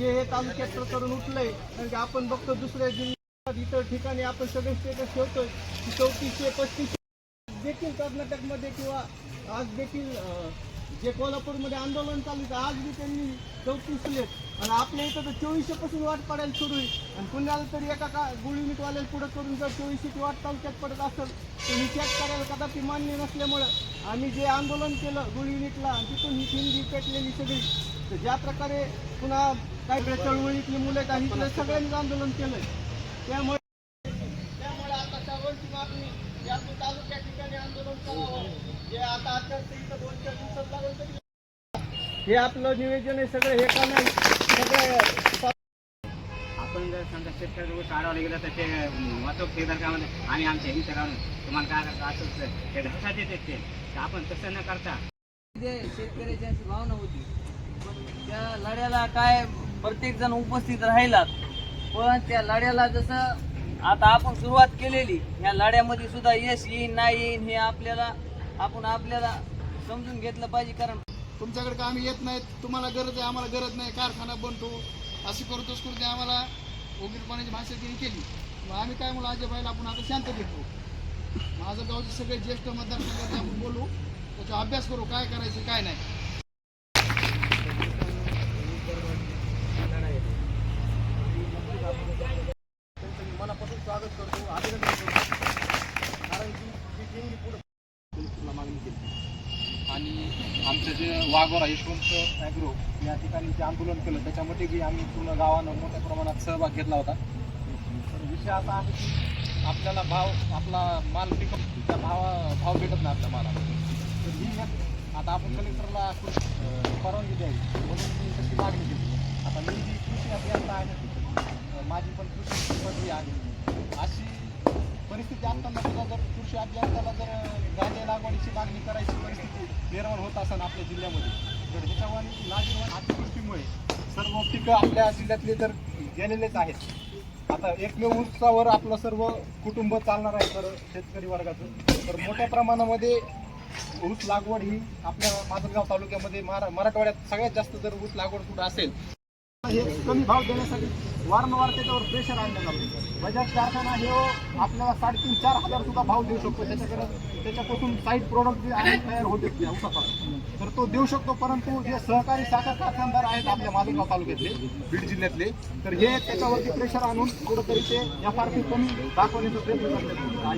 जे हे तालुक्यात प्रकरण उठलंय कारण की आपण बघतो दुसऱ्या जिल्ह्यात इतर ठिकाणी आपण सगळे स्टेटस ठेवतोय की चौतीसशे पस्तीसशे देखील कर्नाटकमध्ये किंवा आज देखील जे कोल्हापूरमध्ये आंदोलन चालू आहे आज बी त्यांनी चौतीसलेत आणि आपल्या इथं तर चोवीसशे पासून वाट पडायला सुरू आहे. आणि पुण्याला तरी एका का गुळीमिटवाल्याला पुढं करून जर चोवीसशेची वाट तालुक्यात पडत असेल तर ही चेक करायला कदापि मान्य नसल्यामुळं आम्ही जे आंदोलन केलं गुळी युनिटला तिथून ही हिंदी पेटलेली सगळी तर ज्या प्रकारे पुन्हा काही वेळा चळवळीतली मुलं इथलं सगळ्यांनी आंदोलन केलंय. त्यामुळे त्यामुळे आता सर्वांची मागणी या तालुक्या ठिकाणी आंदोलन करावं. जे आता आचारसंहिता दोन चार दिवसात लागेल तरी हे आपलं नियोजन आहे सगळं हे का नाही सगळं आपण जर समजा शेतकरी काढावं गेलं तर ते वाहतूक का म्हणते आणि आमच्या हिंसा राहून तुम्हाला काय करायचं असंच ते ढसात येते ते. आपण तसं न करता जे शेतकऱ्याची अशी भावना होती लढ्याला काय प्रत्येक जण उपस्थित राहिलात. पण त्या लढ्याला जसं आता आपण सुरुवात केलेली या लढ्यामध्ये सुद्धा यश येईन नाही येईन हे आपल्याला आपण आपल्याला समजून घेतलं पाहिजे. कारण तुमच्याकडे का आम्ही येत नाहीत? तुम्हाला गरज आहे आम्हाला गरज नाही. कारखाना बनतो अशी करतो करते आम्हाला उघडपणाची भाषा तिने केली. मग आम्ही काय म्हणून अजय भाईला आपण आता शांत घेतो माझं गावचे सगळे ज्येष्ठ मतदारसंघाचे आपण बोलू. त्याचा अभ्यास करू काय करायचं काय नाही. आमचं जे वाघोरा यशवंत ॲग्रो या ठिकाणी जे आंदोलन केलं त्याच्यामध्ये बी आम्ही पूर्ण गावानं मोठ्या प्रमाणात सहभाग घेतला होता. तर विषय असा आहे की आपल्याला भाव आपला माल पिकअप त्या भावा भाव भेटत नाही आपल्या मालाला. तर ही एक आता आपण कलेक्टरला परवानगी द्यावी म्हणून मी तशी मागणी केली. आता मी जी कृषी अभियंता आहे माझी पण कृषी पदवी आहे. अशी परिस्थिती असताना सुद्धा जर कृषी अभियंताला जर गांजा लागवडीची मागणी करायची निर्माण होत असताना आपल्या जिल्ह्यामध्ये. तर ह्याच्यावर लाजीरवाण अतिवृष्टीमुळे सर्व पिकं आपल्या जिल्ह्यातले तर गेलेलेच आहेत. आता एकमेव ऊसावर आपलं सर्व कुटुंब चालणार आहे तर शेतकरी वर्गाचं. तर मोठ्या प्रमाणामध्ये ऊस लागवड ही आपल्या माजलगाव तालुक्यामध्ये मरा मराठवाड्यात सगळ्यात जास्त जर ऊस लागवड कुठं असेल हे कमी भाव देण्यासाठी वारंवार त्याच्यावर प्रेशर आणलं जातं बजाज कारखाना हे हो, आपल्याला साडेतीन चार हजार सुद्धा भाव देऊ शकतो. त्याच्याकडे त्याच्यापासून साईड प्रोडक्ट जे आहे तयार होते उसापासून. तर तो देऊ शकतो परंतु जे सहकारी साखर कारखानदार आहेत आपल्या मालेगाव तालुक्यातले बीड जिल्ह्यातले तर हे त्याच्यावरती प्रेशर आणून कुठंतरी ते एफ आर पी कमी दाखवण्याचा प्रयत्न करतात.